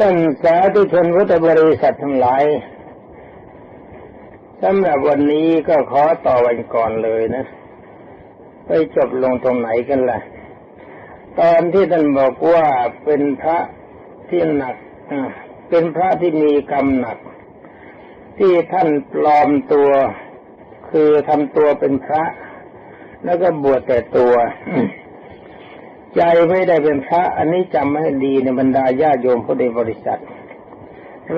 ท่านสาธุชนพุทธบริษัททั้งหลายสำหรับวันนี้ก็ขอต่อวันก่อนเลยนะ ไปจบลงตรงไหนกันล่ะ ตอนที่ท่านบอกว่าเป็นพระที่หนักเป็นพระที่มีกรรมหนัก ที่ท่านปลอมตัว คือทำตัวเป็นพระ แล้วก็บวชแต่ตัว ใจไม่ได้เป็นพระ อันนี้จำให้ดีในบรรดาญาโยมผู้ใดบริษัท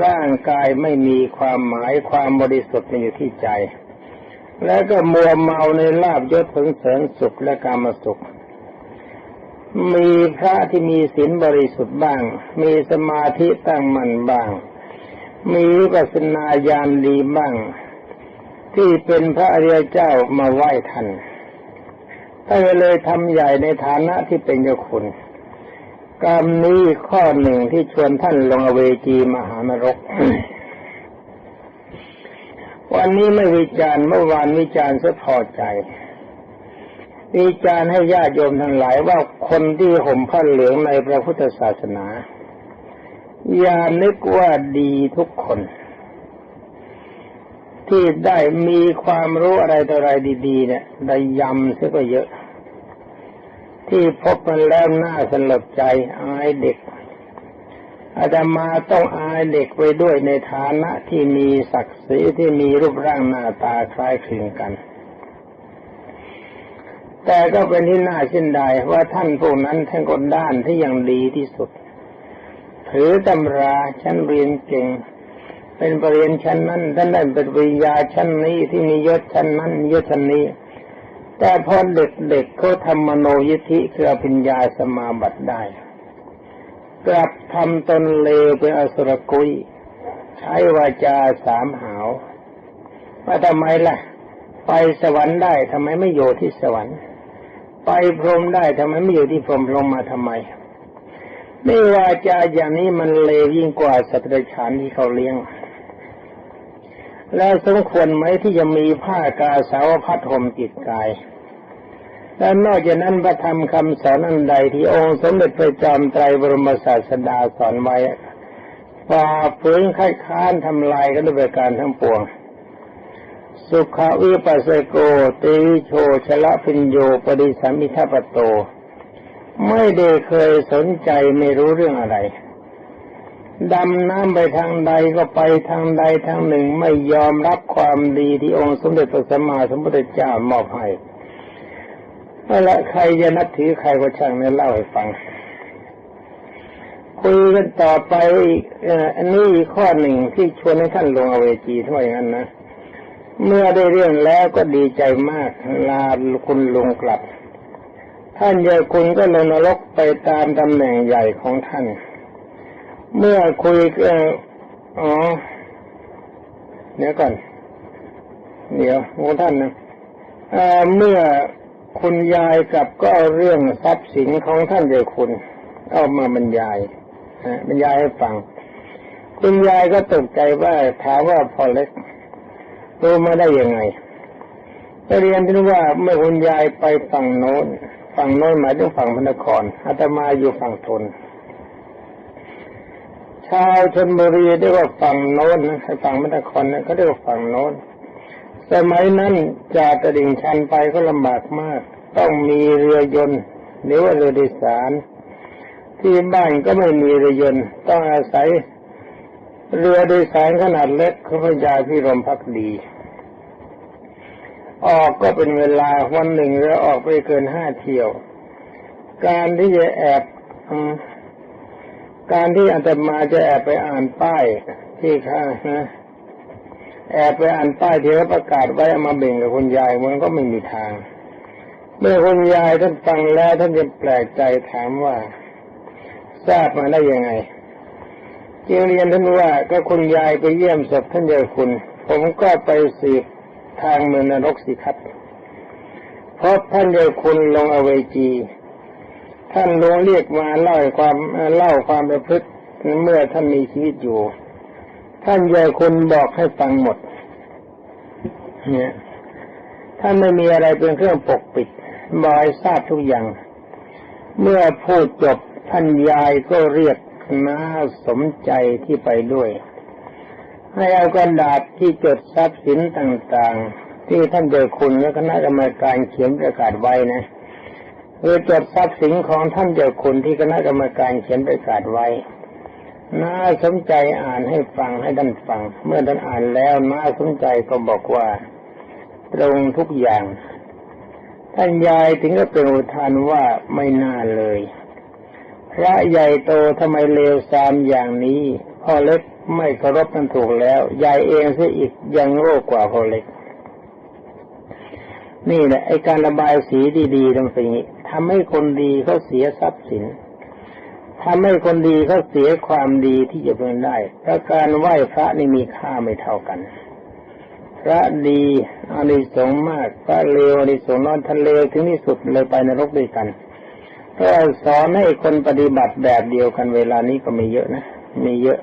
ร่างกายไม่มีความหมายความบริสุทธิ์มันอยู่ที่ใจ แล้วก็มัวเมาในลาบยศผลเสริญสุขและกามสุข มีพระที่มีศีลบริสุทธิ์บ้าง มีสมาธิตั้งมั่นบ้าง มีวิปัสสนาญาณดีบ้าง ที่เป็นพระอริยเจ้ามาไหว้ท่าน ท่านเลยทำใหญ่ในฐานะที่เป็นเจ้าคุณกรรมนี้ข้อหนึ่งที่ชวนท่านลงอเวจีมหานรก วันนี้ไม่วิจารณ์เมื่อวานวิจารณ์ซะพอใจ วิจารณ์ให้ญาติโยมทั้งหลายว่าคนที่ห่มผ้าเหลืองในพระพุทธศาสนา อย่านึกว่าดีทุกคน ที่ได้มีความรู้อะไรต่ออะไรดีๆ เนี่ยได้ยำซะก็เยอะ ที่พบมันแล้วน่าสลดใจอายเด็กอาตมาต้องอายเด็กไปด้วยในฐานะที่มีศักดิ์ศรีที่มีรูปร่างหน้าตาคล้ายคลึงกัน แต่ก็เป็นที่น่าเช่นใดว่าท่านพวกนั้นท่านก็ด้านที่ยังดีที่สุด ถือตำราชั้นเรียนเก่ง เป็นปรริญญาชั้นนั้นท่านได้เป็นปริญญาชั้นนี้ที่มียศชั้นนั้นยศชั้นนี้ แต่พอเด็กๆเขาทำมโนยิธิคืออภิญญาสมาบัติได้ กลับทำตนเลวเป็นอสุรกุยใช้วาจาสามหาวว่าทำไมล่ะ ไปสวรรค์ได้ทำไมไม่อยู่ที่สวรรค์ ไปพรหมได้ทำไมไม่อยู่ที่พรหมลงมาทำไมไม่ว่าจาอย่างนี้มันเลวยิ่งกว่าสัตว์เดรัจฉานที่เขาเลี้ยง แล้วสมควรไหมที่จะมีผ้ากาสาวพัดห่มจิตกาย และนอกจากนั้นพระธรรมคำสอนอันใดที่องค์สมเด็จพระจอมไตรบรมศาสดาสอนไว้ฝ่าฝืนค่ายค้านทำลายกันด้วยการทั้งปวง สุขวิปัสสโกติโชชละพิญโยปริสัมมิทัปโต ไม่ได้เคยสนใจไม่รู้เรื่องอะไร ดำน้ำไปทางใดก็ไปทางใดทางหนึ่งไม่ยอมรับความดีที่องค์สมเด็จพระสัมมาสัมพุทธเจ้ามอบให้นั่นแหละใครจะนับถือใครก็ช่างเนี่ยเล่าให้ฟังคุยกันต่อไปอันนี้ข้อหนึ่งที่ชวนให้ท่านลงอเวจีถ้วยนั้นนะเมื่อได้เรื่องแล้วก็ดีใจมากลาคุณลงกลับ ท่านเยาคุณก็ลงนรกไปตามตำแหน่งใหญ่ของท่าน เมื่อคุยกัอ๋อเดี๋ยวก่อน เดี๋ยวของท่านนะเมื่อคุณยายกลับก็เอาเรื่องทรัพย์สินของท่านเจ้าคุณ เอามาบรรยายบรรยายให้ฟัง คุณยายก็ตกใจว่าถามว่าพอเล็กรู้มาได้ยังไงก็เรียนที่ว่าเมื่อคุณยายไปฝั่งโน้นฝั่งโน้นหมายถึงฝั่งพระนครอาตมาอยู่ฝั่งทน ชาวชนบุรีเรียกว่าฝั่งโน้นฝั่งมณฑลเขาเรียกว่าฝั่งโน้นสมัยนั้นจากตดิ่งชันไปก็ลำบากมาก ต้องมีเรือยนต์หรือว่าเรือโดยสาร ที่บ้านก็ไม่มีเรือยนต์ต้องอาศัยเรือโดยสารขนาดเล็กเขาพยาพิรมพักดี ออกก็เป็นเวลาวันหนึ่งเราออกไปเกินห้าเที่ยว การที่จะแอบ การที่อาตมาจะแอบไปอ่านป้ายที่ข้างนะแอบไปอ่านป้ายที่เขาประกาศไว้มาเบ่งกับคุณยายมันก็ไม่มีทาง เมื่อคุณยายท่านฟังแล้วท่านจะแปลกใจถามว่า ทราบมาได้ยังไงจึงเรียนท่านว่าก็คุณยายไปเยี่ยมศพท่านเจ้าคุณ ผมก็ไปสืบทางเมืองนรกสิครับเพราะท่านเจ้าคุณลงอเวจี ท่านหลวงเรียกมาเล่าความเล่าความประพฤติเมื่อท่านมีชีวิตอยู่ ท่านใหญ่คุณบอกให้ฟังหมด เนี่ยท่านไม่มีอะไรเป็นเครื่องปกปิดบอยทราบทุกอย่าง เมื่อพูดจบท่านยายก็เรียกน่าสมใจที่ไปด้วย ให้เอากระดาษที่จดทรัพย์สินต่างๆ ที่ท่านเจ้าคุณและคณะกรรมการเขียนประกาศไว้นะ คือจดทรัพย์สินของท่านเจ้าคุณที่คณะกรรมการเขียนประกาศไว้ น่าสนใจอ่านให้ฟังให้ท่านฟัง เมื่อท่านอ่านแล้วน่าสนใจก็บอกว่า ตรงทุกอย่าง ท่านยายถึงก็เป็นอุทานว่าไม่น่าเลย พระใหญ่โตทำไมเลวทรามอย่างนี้พ่อเล็กไม่เคารพกันถูกแล้ว ยายเองซะอีกยังโง่กว่าพ่อเล็ก นี่แหละไอการระบายสีดีๆตรงนี้ ทำให้คนดีเขาเสียทรัพย์สินทำให้คนดีเขาเสียความดีที่จะเป็นได้เพราะการไหว้พระนี่มีค่าไม่เท่ากัน พระดีอานิสงส์มาก พระเลวอานิสงส์น้อยท่านเลวถึงที่สุดเลยไปนรกด้วยกันก็สอนให้คนปฏิบัติแบบเดียวกันเวลานี้ก็มีเยอะนะ มีเยอะ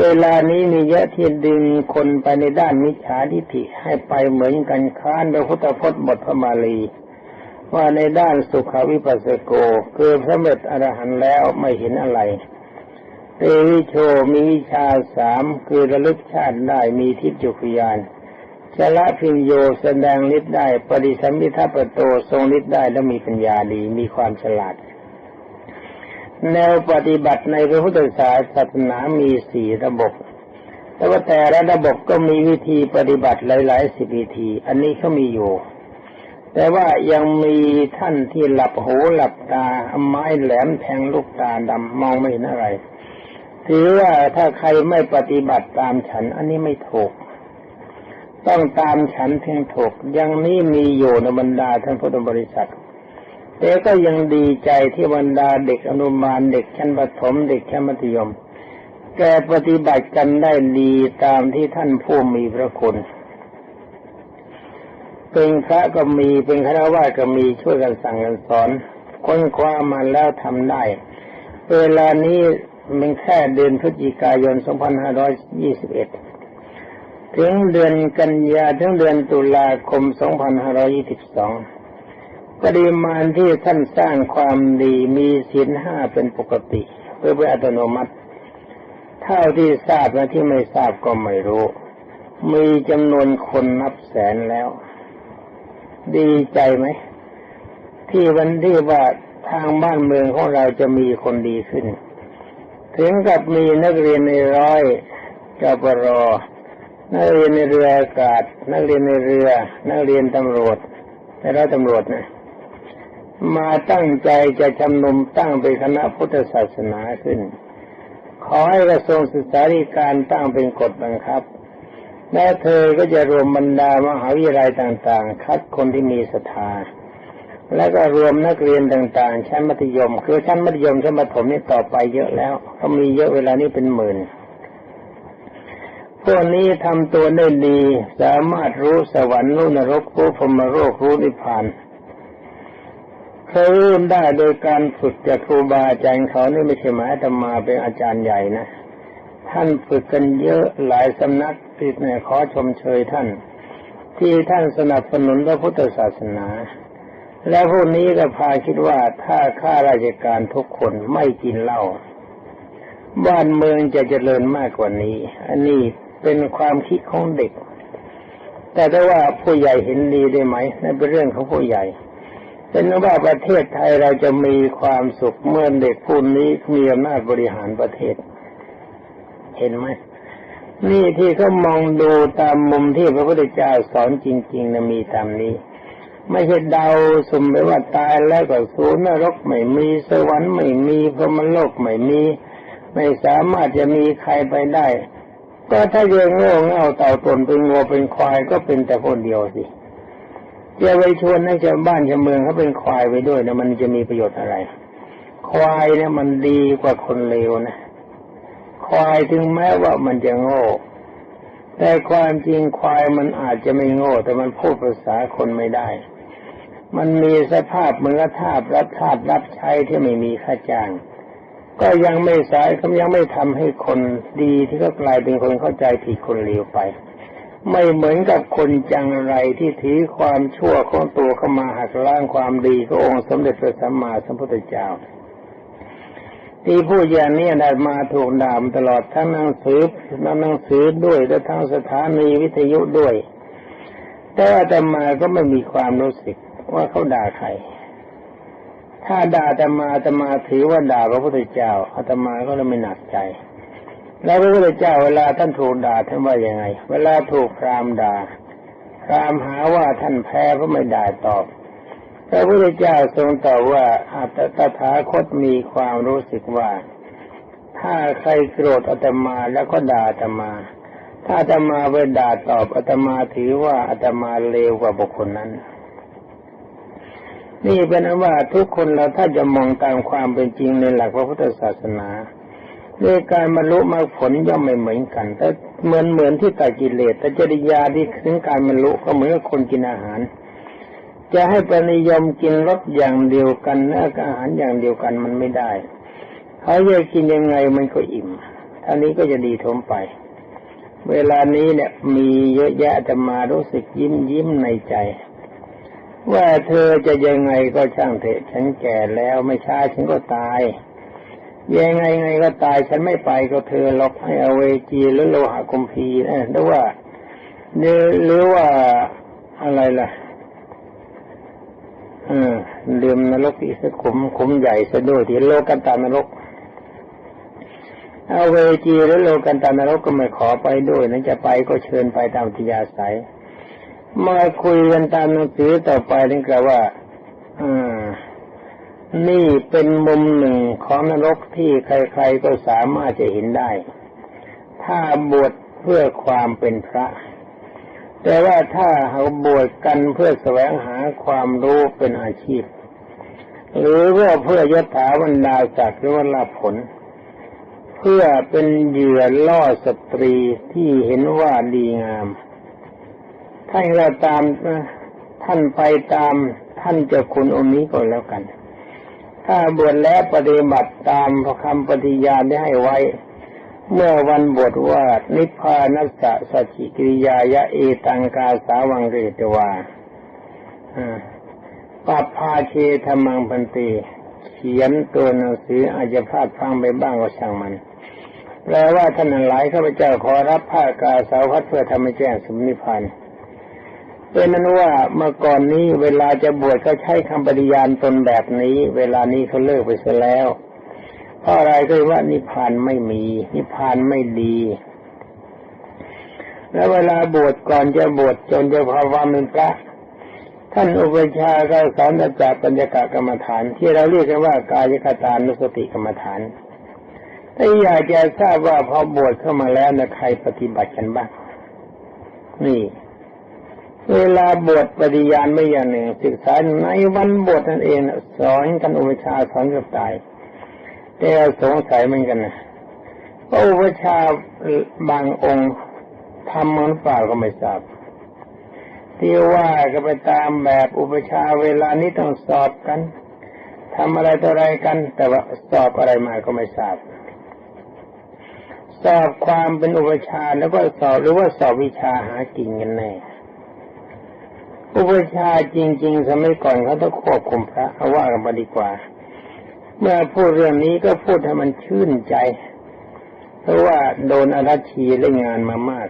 เวลานี้มีเยอะที่ดึงคนไปในด้านมิจฉาทิฏฐิให้ไปเหมือนกันค้านพระพุทธพจน์บทพระบาลี ว่าในด้านสุขวิปัสสโกคือพระเมตอรหันแล้วไม่เห็นอะไรเตวิโชมีวิชาสามคือระลึกชาติได้มีทิพยุคยานชละพิญโยแสดงฤทธิ์ได้ ปฏิสัมพิทัปโตทรงฤทธิ์ได้และมีปัญญาดีมีความฉลาด แนวปฏิบัติในพระพุทธศาสนามีสี่ระบบ แต่ว่าแต่ละระบบก็มีวิธีปฏิบัติหลาย ๆ สิบวิธี อันนี้เขามีอยู่ แต่ว่ายังมีท่านที่หลับหูหลับตาอาไม้แหลมแทงลูกตาดำมองไม่เห็นอะไรถือว่าถ้าใครไม่ปฏิบัติตามฉัน อันนี้ไม่ถูก ต้องตามฉันเพียงถูกยังนี้มีอยู่ในบรรดาท่านพุทธบริษัทแต่ก็ยังดีใจที่บรรดาเด็กอนุบาลเด็กชั้นประถมเด็กชั้นมัธยม แกปฏิบัติกันได้ดีตามที่ท่านผู้มีพระคุณ เป็นพระก็มีเป็นคณะว่าก็มีช่วยกันสั่งกันสอนค้นคว้ามาแล้วทำได้ เวลานี้มันแค่เดือนพฤศจิกายน 2521 ถึงเดือนกันยาถึงเดือนตุลาคม 2522 ปริมาณที่ท่านสร้างความดีมีศีลห้าเป็นปกติเพื่อเป็นอัตโนมัติ เท่าที่ทราบและที่ไม่ทราบก็ไม่รู้ มีจำนวนคนนับแสนแล้ว ดีใจไหมที่วันที่ว่าทางบ้านเมืองของเราจะมีคนดีขึ้น ถึงกับมีนักเรียนในร้อยจปรนักเรียนในเรืออากาศ นักเรียนในเรือ นักเรียนตำรวจแต่ร้อยตำรวจนะมาตั้งใจจะจำนมตั้งเป็นคณะพุทธศาสนาขึ้น ขอให้กระทรวงศึกษาธิการตั้งเป็นกฎบังคับ และเธอก็จะรวมบรรดามหาวิทยาลัยต่างๆ คัดคนที่มีศรัทธาแล้วก็รวมนักเรียนต่างๆ ชั้นมัธยม คือชั้นมัธยมชั้นประถมนี่ต่อไปเยอะแล้วเขามีเยอะเวลานี้เป็นหมื่นพวกนี้ทำตัวได้ดีสามารถรู้สวรรค์รู้นรกรู้พรมโลกรู้นิพพานเขาเริ่มได้โดยการฝึกจากครูบาอาจารย์เขานี่ไม่ใช่หมายธรรมาเป็นอาจารย์ใหญ่นะ ท่านฝึกกันเยอะหลายสำนักติดเนี่ยขอชมเชยท่าน ที่ท่านสนับสนุนพระพุทธศาสนา และพวกนี้ก็พาคิดว่าถ้าข้าราชการทุกคนไม่กินเหล้าบ้านเมืองจะเจริญมากกว่านี้ อันนี้เป็นความคิดของเด็ก แต่ได้ว่าผู้ใหญ่เห็นดีได้ไหมนั่นเป็นเรื่องของผู้ใหญ่เป็นว่าประเทศไทยเราจะมีความสุขเมื่อเด็กผู้นี้มีอำนาจบริหารประเทศ เห็นไหมนี่ที่เขามองดูตามมุมที่พระพุทธเจ้าสอนจริงๆนะมีตามนี้ ไม่ใช่เดาสมไปว่าตายแล้วก็สูนรกไม่มีสวรรค์ไม่มีพรหมโลกไม่มี ไม่สามารถจะมีใครไปได้ ก็ถ้าเยโง่เง่าเต่าตนเป็นงัวเป็นควายก็เป็นแต่คนเดียวสิจะไปชวนให้ชาวบ้านชาวเมืองเขาเป็นควายไปด้วยนะมันจะมีประโยชน์อะไร ควายเนี่ยมันดีกว่าคนเลวนะ ควายถึงแม้ว่ามันจะโง่ แต่ความจริงควายมันอาจจะไม่โง่ แต่มันพูดภาษาคนไม่ได้ มันมีสภาพเหมือนกับทาสรับทาสรับใช้ที่ไม่มีค่าจ้าง ก็ยังไม่สายเขายังไม่ทำให้คนดีที่ก็กลายเป็นคนเข้าใจผิดคนเลวไป ไม่เหมือนกับคนจังไรที่ถือความชั่วของตัวเข้ามาหักล้างความดีขององค์สมเด็จพระสัมมาสัมพุทธเจ้า ที่พูดอย่างนี้ได้มาถูกด่ามตลอดทั้งหนังสือทั้งหนังสือด้วยและทั้งสถานีวิทยุด้วย แต่อาตมาก็ไม่มีความรู้สึกว่าเขาด่าใคร ถ้าด่าอาตมาอาตมาถือว่าด่าพระพุทธเจ้าอาตมาก็เลยไม่หนักใจ แล้วพระพุทธเจ้าเวลาท่านถูกด่าท่านว่ายังไง เวลาถูกพรามด่าพรามหาว่าท่านแพ้เพราะไม่ด่าตอบ พระพุทธเจ้าทรงตอบว่าอาตตถาคตมีความรู้สึกว่า ถ้าใครโกรธอาตมาแล้วก็ด่าอาตมา ถ้าอาตมาไปด่าตอบอาตมาถือว่าอาตมาเลวกว่าบุคคลนั้น นี่เป็นนว่าทุกคนเราถ้าจะมองตามความเป็นจริงในหลักพระพุทธศาสนาในการบรรลุมรรคผลย่อมไม่เหมือนกัน แต่เหมือนเหมือนที่ตัดกิเลสแต่จริยาที่ถึงการบรรลุก็เหมือนกับคนกินอาหาร จะให้ปนิยมกินรสอย่างเดียวกันและอาหารอย่างเดียวกันมันไม่ได้ เขาจะกินยังไงมันก็อิ่มท่านี้ก็จะดีทมไป เวลานี้เนี่ยมีเยอะแยะจะมารู้สึกยิ้มยิ้มในใจ ว่าเธอจะยังไงก็ช่างเถอะฉันแก่แล้วไม่ช้าฉันก็ตายยังไงไงก็ตายฉันไม่ไปก็เธอล็อกให้เอาเวจีหรือโลหะคุมพีนะหรือว่าหรือหรือว่าอะไรล่ะ อืมลืมนรกอีกสักขุมขุมใหญ่ซะด้วยที่โลกันตานรกเอาเวจีหรือโลกันตานรกก็ไม่ขอไปด้วยนะจะไปก็เชิญไปตามทิยาศัยมาคุยกันตามหนังสือต่อไปนี่ก็ว่า อืมนี่เป็นมุมหนึ่งของนรกที่ใคร ๆก็สามารถจะเห็นได้ ถ้าบวชเพื่อความเป็นพระ แต่ว่าถ้าเขาบวชกันเพื่อแสวงหาความรู้เป็นอาชีพ หรือว่าเพื่อยถาบรรดาศักดิ์หรือว่าลาผล เพื่อเป็นเหยื่อล่อสตรีที่เห็นว่าดีงาม ท่านก็ตามท่านไปตามท่านเจ้าคุณองค์นี้ก็แล้วกัน ถ้าบวชแล้วปฏิบัติตามคำปฏิญาณได้ให้ไว้ เมื่อวันบวชว่านิพพานัสสะสัจิกิริยายะเอตังกาสาวังเรตวาปัปพาเชธรรมังพันตีเขียนตัวหนังสืออาจจะพลาดพังไปบ้างก็ช่างมันแปลว่าท่านหลายข้าพเจ้าขอรับผ้ากาสาวพัดเพื่อทำให้แจ้งสมนิพพานเป็นนั้นว่าเมื่อก่อนนี้เวลาจะบวชก็ใช้คำปฏิญาณตนแบบนี้ เวลานี้เขาเลิกไปเสียแล้ว เพราะอะไรก็ว่านิพพานไม่มี นิพพานไม่ดี แล้วเวลาบวชก่อนจะบวชจนจะภาวะเป็นพระท่านอุปชาก็สอนจากปัญญากกรรมฐาน ที่เราเรียกกันว่ากายคตานุสติกรรมฐานถ้าอยากจะทราบว่าพอบวชเข้ามาแล้วนะใครปฏิบัติกันบ้าง นี่ เวลาบวชปฏิญาณไม่อย่างหนึ่งศึกษาในวันบวชนั่นเองสอนกันอุปชาสอนกับตาย แต่สงสัยเหมือนกันนะว่าอุปชาบางองค์ทำมันเปล่าก็ไม่ทราบที่ว่าก็ไปตามแบบอุปชาเวลานี้ต้องสอบกันทำอะไรต่ออะไรกัน แต่ว่าสอบอะไรมาก็ไม่ทราบสอบความเป็นอุปชาแล้วก็สอบหรือว่าสอบวิชาหากินกันแน่อุปชาจริง ๆ สมัยก่อนเขาต้องควบคุมพระเอาว่ากันมาดีกว่า เมื่อพูดเรื่องนี้ก็พูดให้มันชื่นใจ เพราะว่าโดนอารัชีเล่นงานมามาก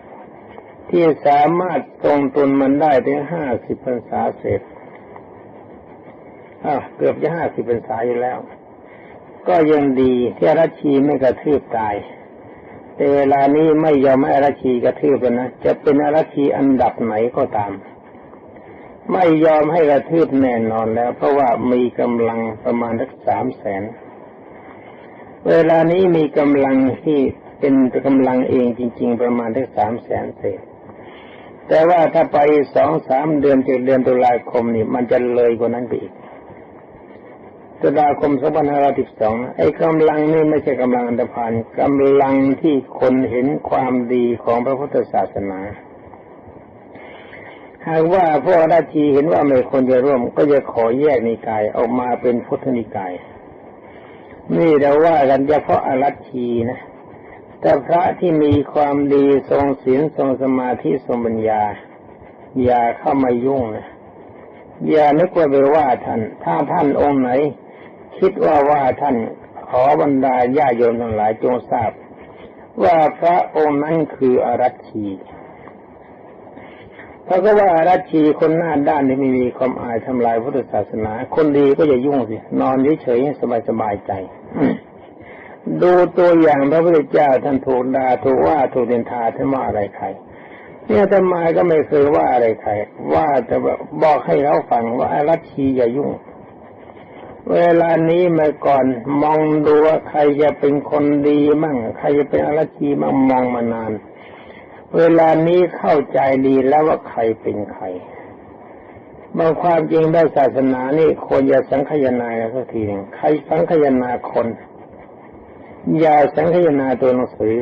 ที่สามารถทรงตนมันได้ถึงห้าสิบพรรษาเสร็จอะเกือบจะห้าสิบพรรษาอยู่แล้ว ก็ยังดีที่อารัชีไม่กระทืบตายแต่เวลานี้ไม่ยอมให้อารัชีกระทืบนะจะเป็นอารัชีอันดับไหนก็ตาม ไม่ยอมให้กระทืบแน่นอนแล้ว เพราะว่ามีกำลังประมาณสักสามแสน เวลานี้มีกำลังที่เป็นกำลังเองจริง ๆ ประมาณสักสามแสนเศษแต่ว่าถ้าไปสองสามเดือนเจ็ดเดือนตุลาคมนี่มันจะเลยกว่านั้นไปอีกตุลาคมสองพันห้าร้อยสิบสองไอ้กำลังนี่ไม่ใช่กำลังอันตรพานกำลังที่คนเห็นความดีของพระพุทธศาสนา หากว่าพวกราชีเห็นว่าไม่ควรจะร่วม ก็จะขอแยกนิกายออกมาเป็นพุทธนิกาย นี่เราว่ากันเฉพาะอรัชีนะ แต่พระที่มีความดีทรงศีลทรงสมาธิทรงปัญญา อย่าเข้ามายุ่งนะอย่านึกว่าไปว่าท่าน ถ้าท่านองค์ไหน คิดว่าว่าท่านขอบรรดาญาโยมทั้งหลายจงทราบ ว่าพระองค์นั้นคืออรัชี เพราก็ว่าอารัชชีคนหน้าด้านที่ไม่มีความอายทำลายพุทธศาสนา คนดีก็อย่ายุ่งสิ นอนเฉยๆสบายสบายๆใจดูตัวอย่างพระพุทธเจ้าท่านถูกด่าถูกว่าถูกเดินทาท่านว่าอะไรใครเนี่ยทำไมก็ไม่เคยว่าอะไรใครว่าแต่บอกให้เขาฟังว่าอารัชชีอย่ายุ่ง เวลานี้เมื่อก่อนมองดูว่าใครจะเป็นคนดีมั่ง ใครจะเป็นอารัชชีมั่งมองมานาน เวลานี้เข้าใจดีแล้วว่าใครเป็นใครบางความจริงได้ศาสนานี่ควรจะสังคายนาสักทีหนึ่งใครสังคายนาคน อย่าสังคายนาตัวหนังสือ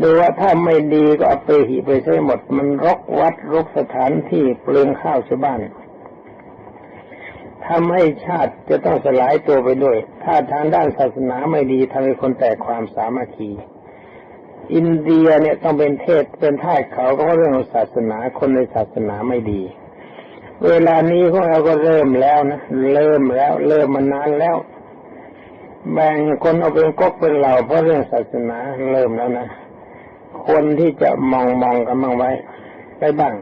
ดูว่าถ้าไม่ดีก็เอาไปหิไปใช้หมด มันรกวัดรกสถานที่เปลืองข้าวชาวบ้านทำให้ชาติจะต้องสลายตัวไปด้วย ถ้าทางด้านศาสนาไม่ดีทำให้คนแตกความสามัคคี อินเดียเนี่ยต้องเป็นเทศเป็นท่าสเขาก็เรื่องศาสนาคนในศาสนาไม่ดี เวลานี้พวกเราก็เริ่มแล้วนะเริ่มแล้ว เริ่มมานานแล้ว แบ่งคนเอาเป็นก๊กเป็นเหล่าเพราะเรื่องศาสนาเริ่มแล้วนะคนที่จะมองมองกันบ้างไว้ไปบ้าง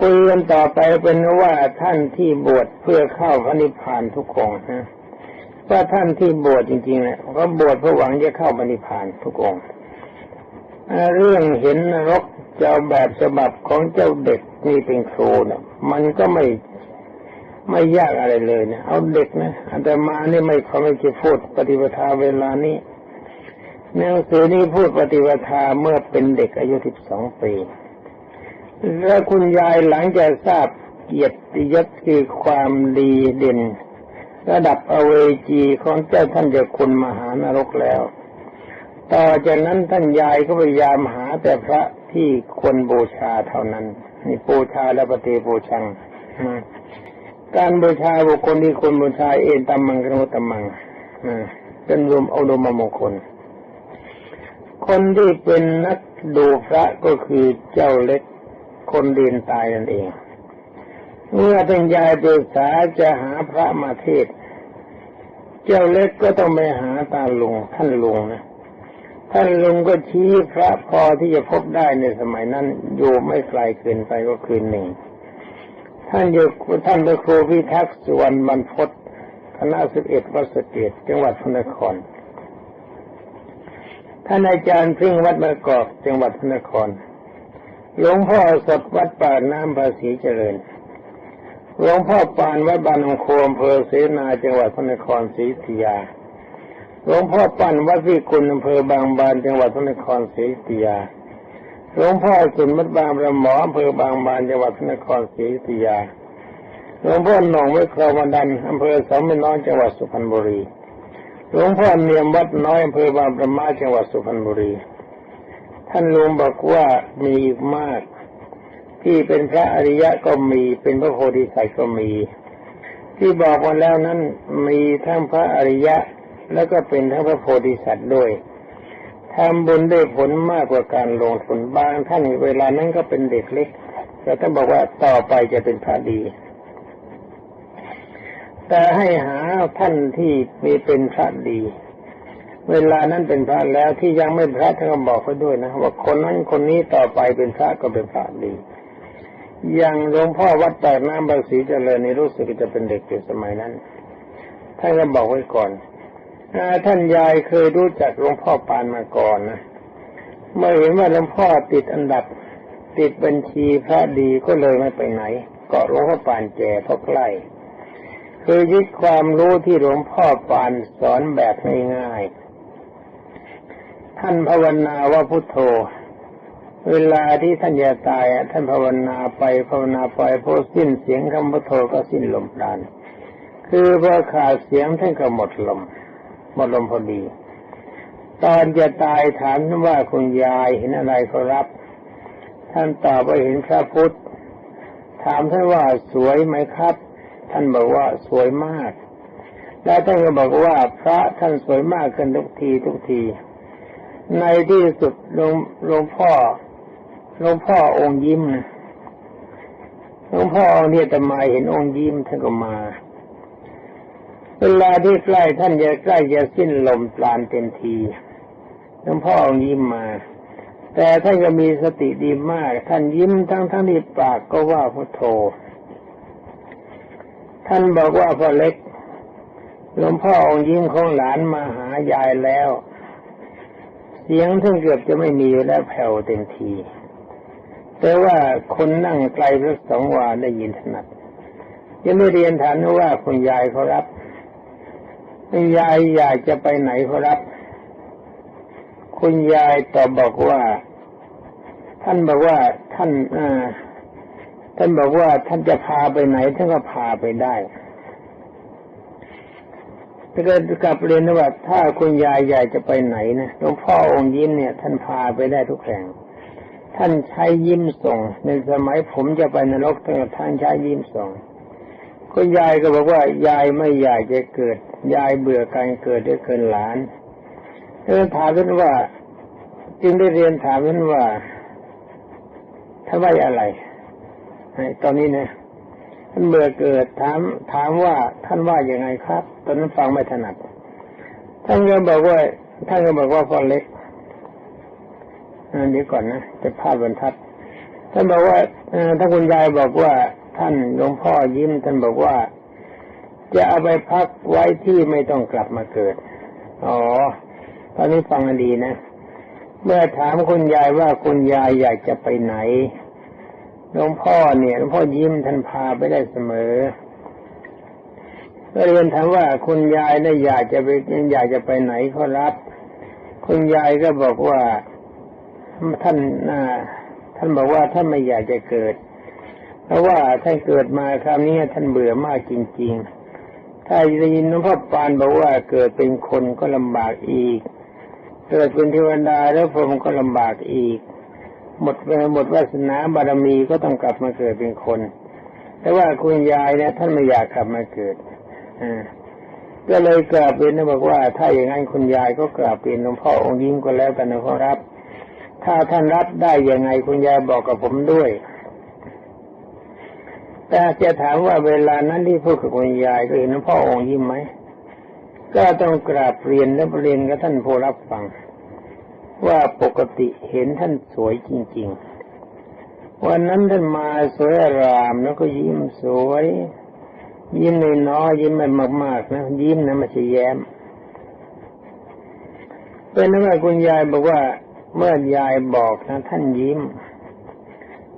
คุยกันต่อไปเป็นว่าท่านที่บวชเพื่อเข้าพระนิพพานทุกองนะ ว่าท่านที่บวชจริงๆเนี่ยก็บวชเพื่อหวังจะเข้าพระนิพานทุกองค์เรื่องเห็นนรกเจ้าแบบฉบับของเจ้าเด็กนี่เป็นครูเนี่ยมันก็ไม่ไม่ยากอะไรเลยเนะเอาเด็กนะอาตมานี่ไม่เขาไม่จะพูดปฏิปทาเวลานี้หนังสือนี้พูดปฏิปทาเมื่อเป็นเด็กอายุสิบสองปีแล้วคุณยายหลังจากทราบเกียรติยศคือความดีเด่น ระดับอเวจีของเจ้าท่านเจ้าคุณมหานรกแล้ว ต่อจากนั้นท่านยายก็พยายามหาแต่พระที่ควรบูชาเท่านั้นนี่บูชาและปฏิบูชังการบูชาบุคคลที่ควรบูชาเอนตัมมังกโตัมมังนะเป็นรวมเอาดมมงคล คนที่เป็นนักดูพระก็คือเจ้าเล็กคนเดีนตายนั่นเองเมื่อท่านยายปรึกษาจะหาพระมาเทศ เจ้าเล็กก็ต้องไปหาตาลุงท่านลุงนะท่านลุงก็ชี้พระพอที่จะพบได้ในสมัยนั้นอยู่ไม่ไกลเกินไปก็คืนหนึ่ง ท่านอยู่ท่านเป็นครูพิทักษ์สุวรรณบรรพตคณะสิบเอ็ดวัดสเกตจังหวัดพระนคร ท่านอาจารย์พิงวัดมะกอกจังหวัดพระนครหลวงพ่อสดวัดป่าน้ำภาษีเจริญ หลวงพ่อปานวัดบานองโคอำเภอเสนาจังหวัดพระนครศรีอยุธยาหลวงพ่อปั้นวัดพิกุลอำเภอบางบานจังหวัดพระนครศรีอยุธยาหลวงพ่อสุนวัดบางประหมออำเภอบางบานจังหวัดพระนครศรีอยุธยาหลวงพ่อหนองไว้คลองมาดันอำเภอสามน้อยจังหวัดสุพรรณบุรีหลวงพ่อเนียมวัดน้อยอำเภอบางประมาจังหวัดสุพรรณบุรี ท่านลุงบอกว่ามีอีกมาก ที่เป็นพระอริยะก็มี เป็นพระโพธิสัตว์ก็มี ที่บอกมาแล้วนั้นมีทั้งพระอริยะ แล้วก็เป็นทั้งพระโพธิสัตว์ด้วยทำบุญได้ผลมากกว่าการลงทุนบางท่านเวลานั้นก็เป็นเด็กเล็กแต่ท่านบอกว่าต่อไปจะเป็นพระดี แต่ให้หาท่านที่มีเป็นพระดี เวลานั้นเป็นพระแล้วที่ยังไม่พระท่านก็บอกเขาด้วยนะว่าคนนั้นคนนี้ต่อไปเป็นพระก็เป็นพระดี อย่างหลวงพ่อวัดปากน้ำบางศรีเจริญนี่รู้สึกจะเป็นเด็กอยู่สมัยนั้นท่านก็บอกไว้ก่อนอท่านยายเคยรู้จักหลวงพ่อปานมาก่อนนะเมื่อเห็นว่าหลวงพ่อติดอันดับ ติดบัญชีพระดีก็เลยไม่ไปไหน ก็หลวงพ่อปานแก่เพราะใกล้คือยึดความรู้ที่หลวงพ่อปานสอนแบบง่ายๆท่านภาวนาว่าพุทโธ เวลาที่ท่านจะตายท่านภาวนาไปภาวนาไปพอสิ้นเสียงคำพุทโธก็สิ้นลมปราณคือพอขาดเสียงท่านก็หมดลม หมดลมพอดี ตอนจะตายถามว่าคุณยายเห็นอะไรก็รับ ท่านตอบว่าเห็นพระพุทธ ถามท่านว่าสวยไหมครับ ท่านบอกว่าสวยมาก แล้วท่านก็บอกว่าพระท่านสวยมากขึ้นทุกทีทุกที ในที่สุดหลวงหลวงพ่อ หลวงพ่อองค์ยิ้มหลวงพ่อเนี่ยแต่มาเห็นองค์ยิ้มท่านก็มา เวลาที่ใกล้ท่านจะใกล้จะสิ้นลมปราณเต็มทีหลวงพ่อองยิ้มมา แต่ท่านก็มีสติดีมาก ท่านยิ้มทั้งทั้งที่ปากก็ว่าพุทโธ ท่านบอกว่าพ่อเล็กหลวงพ่อองค์ยิ้มของหลานมาหายายแล้ว เสียงท่านเกือบจะไม่มีแล้วแผ่วเต็มที แต่ว่าคนนั่งไกลสักสองวาได้ยินถนัดยังไม่เรียนถามว่าคุณยายเขารับคุณยายอยากจะไปไหนเขารับ คุณยายตอบบอกว่า ท่านบอกว่าท่านอ่าท่านบอกว่าท่านจะพาไปไหนท่านก็พาไปได้ถ้าเกิดกลับเรียนว่า ถ้าคุณยายอยากจะไปไหนนะหลวงพ่อองค์ยิ้มเนี่ย ท่านพาไปได้ทุกแห่ง ท่านใช้ยิ้มส่ง ในสมัยผมจะไปนรกท่านใช้ยิ้มส่งคุณยายก็บอกว่ายายไม่อยากจะเกิด ยายเบื่อการเกิดด้วยเกินหลานเออถามท่านว่า จึงได้เรียนถามท่านว่าท่านว่าอะไรตอนนี้นะท่านเบื่อเกิดถาม ถามว่าท่านว่าอย่างไงครับ ตอนนั้นฟังไม่ถนัดท่านก็บอกว่าท่านก็บอกว่าพ่อเล็ก อันนี้ก่อนนะจะภาพบรรทัดท่านบอกว่าถ้าคุณยายบอกว่าท่านหลวงพ่อยิ้ม ท่านบอกว่า จะเอาไปพักไว้ที่ไม่ต้องกลับมาเกิด อ๋อ ตอนนี้ฟังดีนะ เมื่อถามคุณยายว่าคุณยายอยากจะไปไหนหลวงพ่อเนี่ยหลวงพ่อยิ้มท่านพาไปได้เสมอก็เรียนถามว่าคุณยายได้อยากจะไปอยากจะไปไหนขอรับ คุณยายก็บอกว่า ท่านท่านบอกว่าท่านไม่อยากจะเกิด เพราะว่าท่านเกิดมาคราวนี้ท่านเบื่อมากจริง ๆ ถ้าได้ยินหลวงพ่อปานบอกว่าเกิดเป็นคนก็ลำบากอีก เกิดเป็นเทวดาแล้วพรหมก็ลำบากอีก หมดหมดวาสนาบารมีก็ต้องกลับมาเกิดเป็นคน แต่ว่าคุณยายเนี่ยท่านไม่อยากกลับมาเกิดอ่าก็เลยกราบเรียนบอกว่า ถ้าอย่างนั้นคุณยายก็กราบเรียนหลวงพ่อองค์ยิ่งก็แล้วกันนะครับ ถ้าท่านรับได้ยังไงคุณยายบอกกับผมด้วย แต่จะถามว่าเวลานั้นที่พูดกับคุณยายก็เห็นพ่อองค์ยิ้มไหม ก็ต้องกราบเรียนและเรียนกับท่านผู้รับฟัง ว่าปกติเห็นท่านสวยจริง ๆ วันนั้นท่านมาสวยอารามแล้วก็ยิ้มสวย ยิ้มน้อยยิ้มไม่มากๆนะยิ้มนะไม่ใช่แย้มเป็นนั้นว่าคุณยายบอกว่า เมื่อยายบอกนะท่านยิ้ม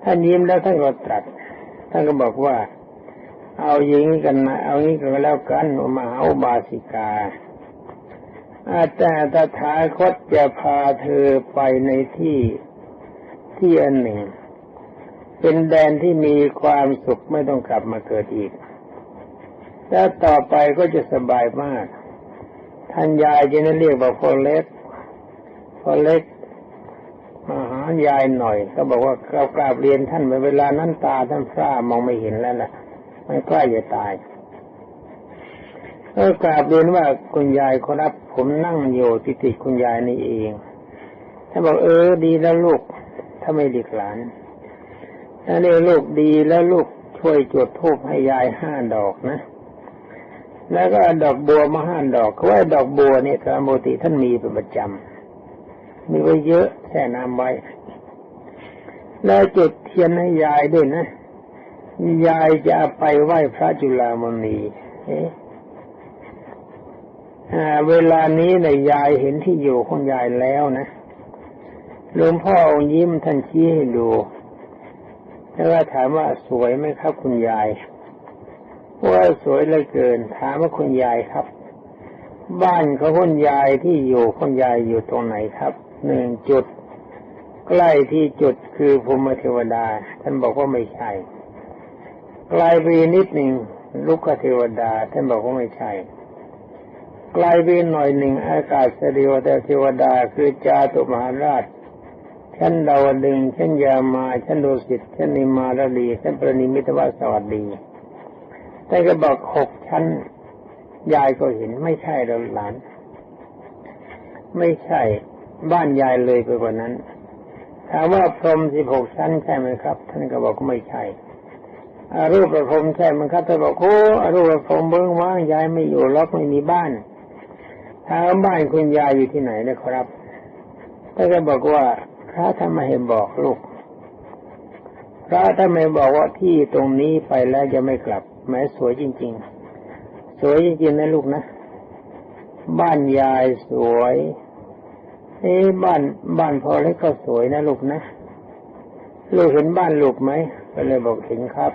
ท่านยิ้มแล้วท่านก็ตรัส ท่านก็บอกว่า เอาอย่างนี้กันนะเอางี้กันแล้วกันมหาอุบาสิกา อาจารย์ตถาคตจะพาเธอไปในที่ที่อันหนึ่ง เป็นแดนที่มีความสุขไม่ต้องกลับมาเกิดอีกแล้วต่อไปก็จะสบายมาก ท่านยายจะนั่นเรียกว่าพ่อเล็กพ่อเล็ก มาหายายหน่อย ก็บอกว่าเรากราบเรียนท่านไปเวลานั้นตาท่านพร่ามองไม่เห็นแล้วแหละไม่ใกล้จะตายก็กราบเรียนว่าคุณยายครับ ผมนั่งอยู่ติดติดคุณยายนี่เองท่านบอกเออดีแล้วลูก ถ้าไม่ดีหลานถ้าเรียกลูกดีแล้วลูกช่วยจุดทูบให้ยายห้าดอกนะ แล้วก็ดอกบัวมาห้าดอกเขาว่าดอกบัวเนี่ยธรรมติท่านมีเป็นประจำ มีไว้เยอะแช่น้ำไว้ แล้วจุดเทียนให้ยายด้วยนะ ยายจะไปไหว้พระจุลามณีเวลานี้ในยายเห็นที่อยู่ของยายแล้วนะหลวงพ่อยิ้มท่านชี้ให้ดูแล้วถามว่าสวยไหมครับคุณยายว่าสวยเหลือเกิน ถามว่าคุณยายครับ บ้านของคุณยายที่อยู่คุณยายอยู่ตรงไหนครับ หนึ่งจุด ใกล้ที่จุดคือภูมิเทวดา ท่านบอกว่าไม่ใช่ไกลไปนิดหนึ่งลุกเทวดา ท่านบอกว่าไม่ใช่ไกลไปหน่อยหนึ่งอากาศเสดีวแต่เทวดาคือจาตุมหาราชชั้นดาวดึงชั้นยามาชั้นดุสิตชั้นนิมาลลีชั้นปรนิมิตวสวัสดีแต่ก็บอกหกชั้นยายก็เห็นไม่ใช่แล้วหลาน ไม่ใช่ บ้านยายเลยไปกว่านั้นถามว่าพรมสิบหกชั้นใช่ไหมครับ ท่านก็บอกไม่ใช่อารูปประพรมใช่มันครับท่านบอกโอ้อารูปประพรมเบิ้งว่างยายไม่อยู่ล็อกไม่มีบ้านถามบ้านคุณยายอยู่ที่ไหนนะครับท่านก็บอกว่าพระท่านไม่เห็นบอกลูกพระท่านไม่บอกว่าที่ตรงนี้ไปแล้วจะไม่กลับแม้สวยจริง ๆ สวยจริงๆนะลูกนะ บ้านยายสวย เอ้บ้านบ้านพอเล็กก็สวยนะลูกนะ ลูกเห็นบ้านลูกไหมก็เลยบอกเห็นครับ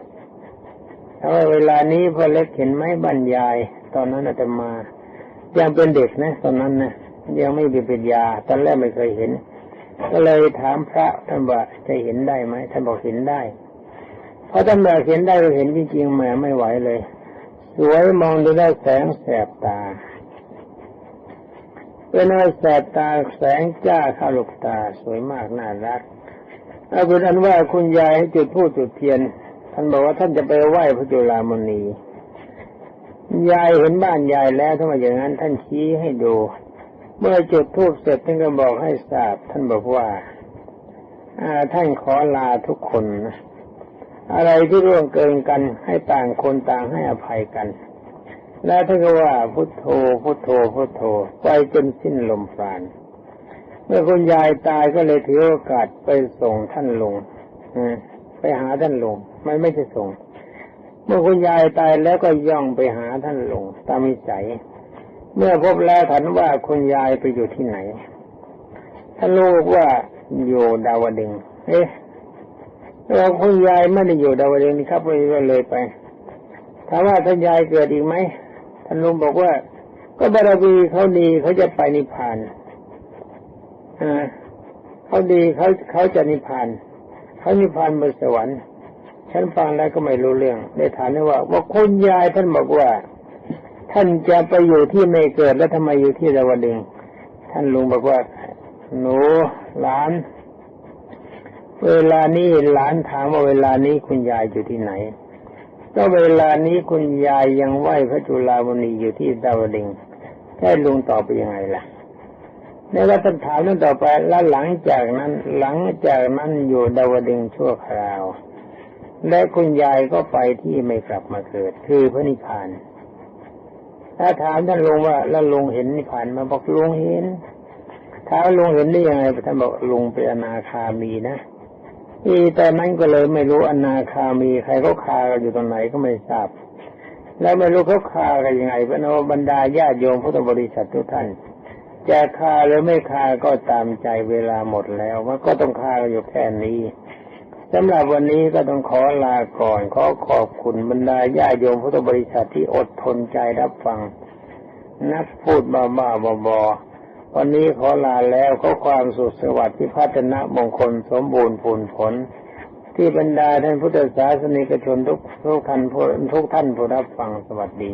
ถ้าว่าเวลานี้พอเล็กเห็นไหมบ้านยาย ตอนนั้นอาตมายังเป็นเด็กนะ ตอนนั้นนะยังไม่มีปัญญาตอนแรกไม่เคยเห็น ก็เลยถามพระท่านว่าจะเห็นได้ไหมท่านบอกเห็นได้พอท่านบอกเห็นได้ก็เห็นจริงๆแหมไม่ไหวเลย สวยมองดูได้แสงแสบตา เป็นอะไรแสบตาแสงจ้าเข้าลูกตาสวยมากน่ารักเอาเป็นอันว่าคุณยายให้จุดพูดจุดเทียน ท่านบอกว่าท่านจะไปไหว้พระจุลามณี ยายเห็นบ้านยายแล้วถ้ามอย่างนั้น ท่านชี้ให้ดู เมื่อจุดทูบเสร็จท่านก็บอกให้ทราบ ท่านบอกว่าท่านขอลาทุกคนนะอะไรที่ร่วงเกินกันให้ต่างคนต่างให้อภัยกัน แล้วท่านก็ว่าพุทโธพุทโธพุทโธไปจนสิ้นลมปราณเมื่อคุณยายตายก็เลยถือโอกาสไปส่งท่านลงไปหาท่านลงไม่ไม่จะส่ง เมื่อคุณยายตายแล้วก็ย่องไปหาท่านลงตามมิสัยเมื่อพบแล้วถามว่าคุณยายไปอยู่ที่ไหน ท่านรู้ว่าอยู่ดาวดึงเอ๊ะเราคุณยายไม่ได้อยู่ดาวดึงนี่ครับเลยเลยไปถามว่าท่านยายเกิดอีกไหม ท่านลุงบอกว่า ก็บารมีเขาดีเขาจะไปนิพพานอ่าเขาดีเขาเขาจะนิพพานเขานิพพานบนสวรรค์ฉันฟังแล้วก็ไม่รู้เรื่องได้ถามว่า ว่าคุณยายท่านบอกว่า ท่านจะไปอยู่ที่ไม่เกิดแล้วทำไมอยู่ที่ดาวดึงท่านลุงบอกว่า หนูหลาน เวลานี้หลานถามว่าเวลานี้คุณยายอยู่ที่ไหน ก็เวลานี้คุณยายยังไหวพระจุลามณีอยู่ที่ดาวดึงแค่ลุงตอบไปยังไงล่ะแล้วก็ต้องถามนั่นต่อไปแล้วหลังจากนั้น หลังจากนั้นอยู่ดาวดึงชั่วคราว และคุณยายก็ไปที่ไม่กลับมาเกิด คือพระนิพพาน ถ้าถามท่านลุงว่าแล้วลุงเห็นนิพพานมาบอกลุงเห็นถ้าลุงเห็นได้ยังไงท่านบอกลุงเป็นอนาคามีนะ ที่แต่นั้นก็เลยไม่รู้อนาคามีใครเขาคากันอยู่ตรงไหนก็ไม่ทราบ แล้วไม่รู้เขาคากันยังไงเพราะบรรดาญาติโยมพุทธบริษัททุกท่านจะคาหรือไม่คาก็ตามใจเวลาหมดแล้วมันก็ต้องคาอยู่แค่นี้สำหรับวันนี้ก็ต้องขอลาก่อน ขอขอบคุณบรรดาญาโยมพุทธบริษัทที่อดทนใจรับฟัง นักพูดบ้าบ้าบอ วันนี้ขอลาแล้วขอความสุขสวัสดิ์ที่พัฒนามงคลสมบูรณ์ผลผล ที่บรรดาท่านพุทธศาสนิกชนทุกทุกท่านทุกท่านผู้รับฟังสวัสดี